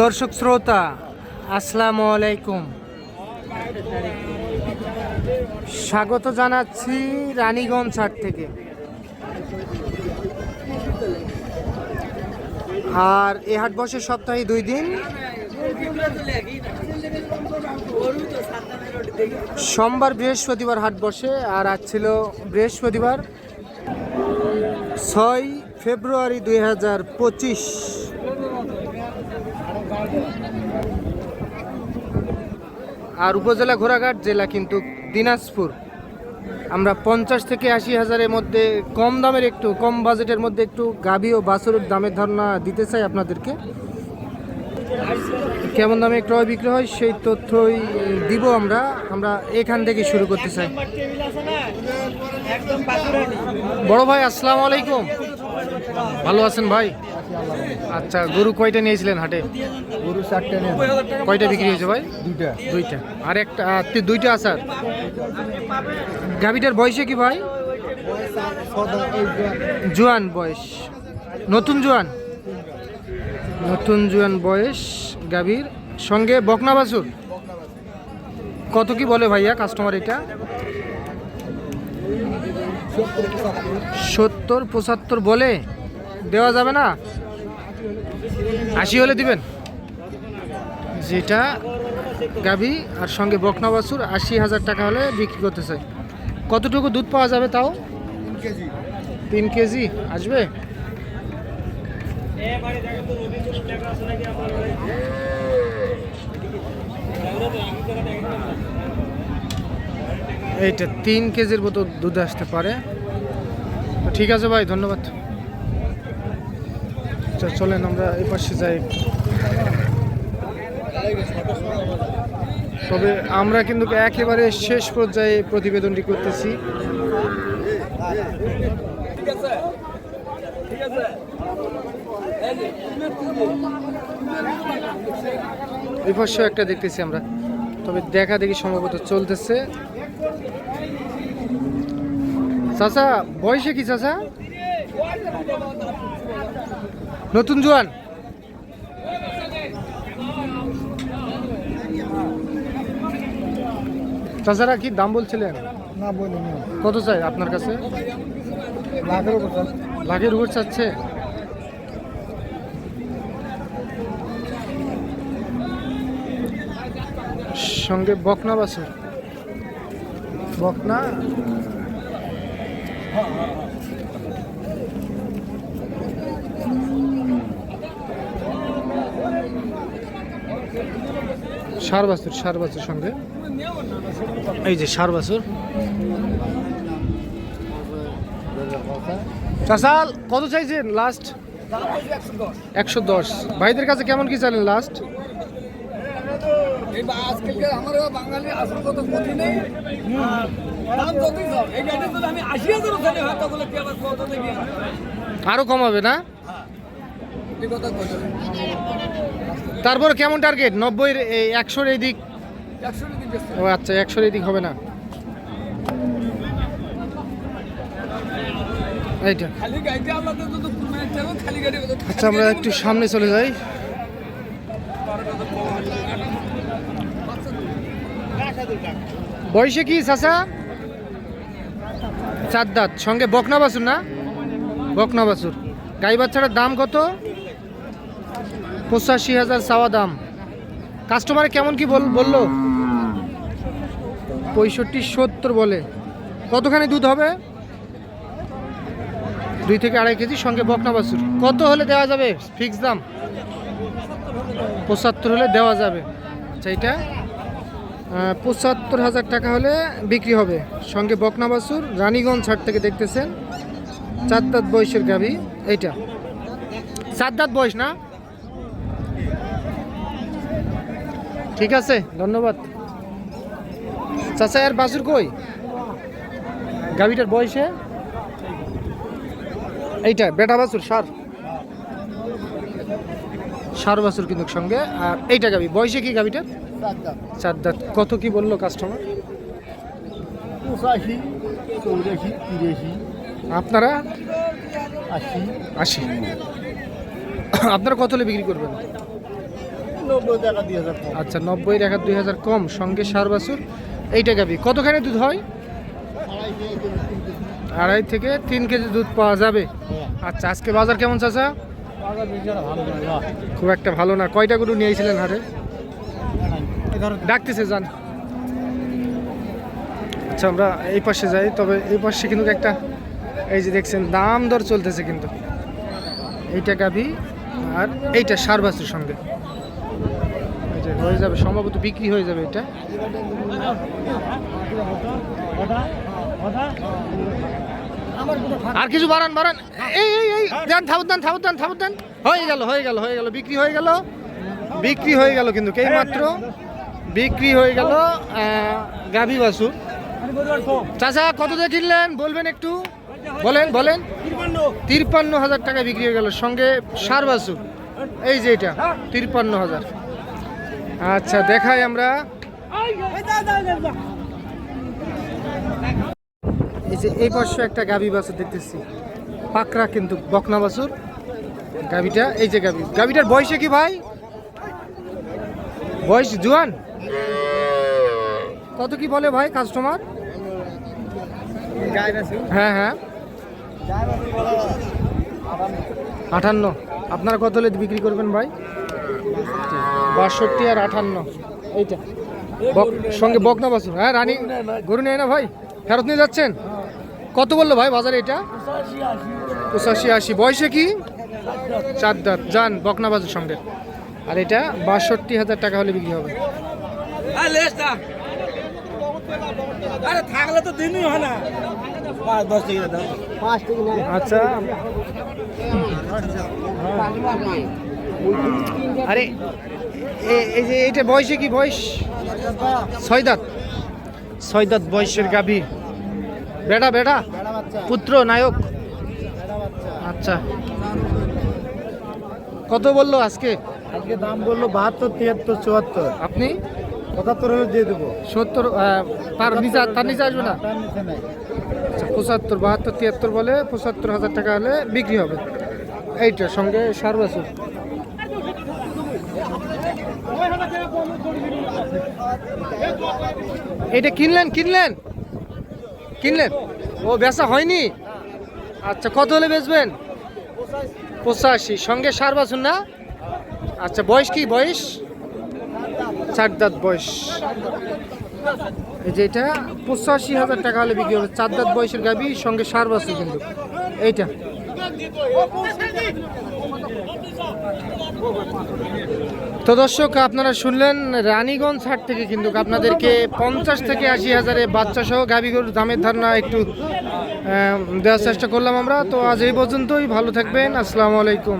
দর্শক শ্রোতা, আসসালামু আলাইকুম। স্বাগত জানাচ্ছি রানীগঞ্জ হাট থেকে। আর এ হাট বসে সপ্তাহে দুই দিন। সোমবার বৃহস্পতিবার হাট বসে, আর আজ ছিল বৃহস্পতিবার, ছয় ফেব্রুয়ারি দুই হাজার পঁচিশ। আর উপজেলা ঘোড়াঘাট জেলা কিন্তু দিনাজপুর। আমরা পঞ্চাশ থেকে আশি হাজারের মধ্যে কম দামের একটু, কম বাজেটের মধ্যে একটু গাভী ও বাছুরের দামের ধারণা দিতে চাই আপনাদেরকে। কেমন দামে ক্রয় বিক্রয় হয় সেই তথ্যই দিব আমরা। আমরা এখান থেকে শুরু করতে চাই। বড় ভাই, আসসালামু আলাইকুম। ভালো আছেন ভাই? আচ্ছা গরু কয়টা নিয়েছিলেন হাটে? গরু চারটে কয়টা বিক্রি হয়েছে ভাই? দুইটা। দুইটা। আর একটা দুইটা আসার গাভিটার বয়সে কি ভাই? জোয়ান বয়স। নতুন জোয়ান? নতুন জোয়ান বয়স গাভীর। সঙ্গে বকনা বাছুর? কত কি বলে ভাইয়া কাস্টমার এটা? সত্তর পঁচাত্তর বলে? দেওয়া যাবে না? আশি হলে দিবেন? যেটা গাভী আর সঙ্গে বকনা বাছুর আশি হাজার টাকা হলে বিক্রি করতে চাই। কতটুকু দুধ পাওয়া যাবে তাও? তিন কেজি। আসবে? এইটা তিন কেজির মতো দুধ আসতে পারে। ঠিক আছে ভাই, ধন্যবাদ। চলেন, আমরা এই পাশে যাই। তবে আমরা কিন্তু একেবারে শেষ পর্যায়ে প্রতিবেদনটি করতেছি। এই একটা দেখতেছি আমরা। তবে দেখা দেখি সম্ভবত চলতেছে। চাচা, বয়সে কি চাচা? নতুন জোয়ান। চাচারা কি দাম বলছিলেন? না বলি কত চাই আপনার কাছে? লাখের উপর লাখের উপর চাচ্ছে? সঙ্গে বকনা বাছুর। বকনা? সার বাছুর সার বাছুর সঙ্গে। এই যে সার বাছুর চাষাল কত চাইছেন লাস্ট একশো দশ। ভাইদের কাছে কেমন কি চাইলেন লাস্ট এই আজকালকার আমার বাঙালি আসল কথা বুঝি নেই। দাম যতই সব এই গাড়ি যদি আমি আশি হাজার ওখানে তখন কি আবার কত দেখি? আরও কমাবে না? তারপর কেমন টার্গেট নব্বই একশোর এই দিক? ও আচ্ছা একশোর এই দিক হবে না। এইটা। আচ্ছা আমরা একটু সামনে চলে যাই। বয়সে কি চাচা? চার দাঁত। সঙ্গে বকনা বাসুর না? বকনা বাছুর। গাই বাচ্চাটার দাম কত? পঁচাশি হাজার চাওয়া দাম। কাস্টমারে কেমন কি বল, বলল? পঁয়ষট্টি সত্তর বলে। কতখানি দুধ হবে? দুই থেকে আড়াই কেজি, সঙ্গে বকনা বাছুর। কত হলে দেওয়া যাবে ফিক্স দাম? পঁচাত্তর হলে দেওয়া যাবে। আচ্ছা এটা? পঁচাত্তর হাজার টাকা হলে বিক্রি হবে। সঙ্গে বকনা বাছুর, রানীগঞ্জ হাট থেকে দেখতেছেন। চার দাঁত বয়সের গাভী, এইটা। চার দাঁত বয়স না? ঠিক আছে? ধন্যবাদ। চাচা আর বাছুর কই? গাভীটার বয়সে? এইটা বেটা বাসুর সার। সার বাছুর কিন্তু সঙ্গে। আর এইটা গাবি বয়সে কি গাবিটা চার দাঁত। কত কি বলল কাস্টমার পঁচাশি চৌরাশি তিরাশি। আপনারা? আশি। আশি। আপনারা কত হলে বিক্রি করবেন? নব্বই টাকা দিয়ে হাজার আচ্ছা নব্বই টাকা দুই হাজার কম সঙ্গে সার বাছুর এইটা গাবি কতখানি দুধ হয়? আড়াই থেকে তিন কেজি দুধ। পাওয়া যাবে। আচ্ছা আজকে বাজার কেমন চাচা? খুব একটা ভালো না। কয়টা গরু নিয়েছিলেন হাটে? ডাকতেছে যান আচ্ছা আমরা এই পাশে যাই তবে এই পাশে কিন্তু একটা এই যে দেখছেন দাম দর চলতেছে কিন্তু। এইটা গাবি আর এইটা সার বাছুর সঙ্গে। যে হয়ে যাবে, সম্ভবত বিক্রি হয়ে যাবে এটা। আর কিছু বাড়ান বাড়ান। এই এই এই, দেন, থাবত দেন থাবত দেন দেন। হয়ে গেল হয়ে গেল হয়ে গেল, বিক্রি হয়ে গেল। বিক্রি হয়ে গেল কিন্তু এই মাত্র বিক্রি হয়ে গেল গাভি বাসু চাচা, কত দিয়ে কিনলেন? বলবেন একটু। বলেন বলেন। তিরপান্ন হাজার টাকা বিক্রি হয়ে গেল, সঙ্গে সার বাসু এই যে এটা, তিরপান্ন হাজার। আচ্ছা দেখাই আমরা। এই যে এই পাশে একটা গাভী বাছুর দেখতেছি। পাকড়া কিন্তু বকনা বাছুর। গাভীটা, এই যে গাভী। গাভীটার বয়সে কি ভাই? বয়স জুয়ান? কত কি বলে ভাই কাস্টমার হ্যাঁ হ্যাঁ। আটান্ন। আপনারা কত হলে বিক্রি করবেন ভাই? বাষট্টি আর আটান্ন। এইটা। সঙ্গে বকনা বাছুর। হ্যাঁ রানী, গরু নেয় না ভাই? ফেরত নিয়ে যাচ্ছেন? কত বলল ভাই বাজারে এটা? পঁচাশি আশি। বয়সে কি? চার দাঁত। যান, বকনা বাছুর সঙ্গে। আর এটা বাষট্টি হাজার টাকা হলে বিক্রি হবে। থাকলে তো দিনই হয় না। আচ্ছা। আরে এ- এই যে এইটা বয়সে কি বয়স? ছয় দাঁত ছয় দাঁত বয়সের গাভী। বেটা বেটা পুত্র নায়ক। আচ্ছা। কত বলল আজকে? আজকে দাম বলল বাহাত্তর তিয়াত্তর চুয়াত্তর। আপনি? পঁচাত্তর হলে দিয়ে দেবো। সত্তর তার নিচে তার নিচে আসবে না? পঁচাত্তর, বাহাত্তর, তিয়াত্তর বলে পঁচাত্তর হাজার টাকা হলে বিক্রি হবে। এইটা সঙ্গে সার বাছুর এটা কিনলেন কিনলেন? কিনলেন? ও, বেচা হয়নি? আচ্ছা কত হলে বেচবেন? পঁচাশি, সঙ্গে সার বাছুর না? আচ্ছা বয়স কি বয়স? চার দাঁত বয়স। এই যে এটা, পঁচাশি হাজার টাকা হলে বিক্রি হবে। চার দাঁত বয়সের গাবি সঙ্গে সার বাছুর কিন্তু। এইটা। তো দর্শক, আপনারা শুনলেন রানীগঞ্জ হাট থেকে কিন্তু আপনাদেরকে পঞ্চাশ থেকে আশি হাজারে বাচ্চা সহ গাবি গরুর দামের ধারণা একটু দেওয়ার চেষ্টা করলাম আমরা। তো আজ এই পর্যন্তই। ভালো থাকবেন। আসসালামু আলাইকুম।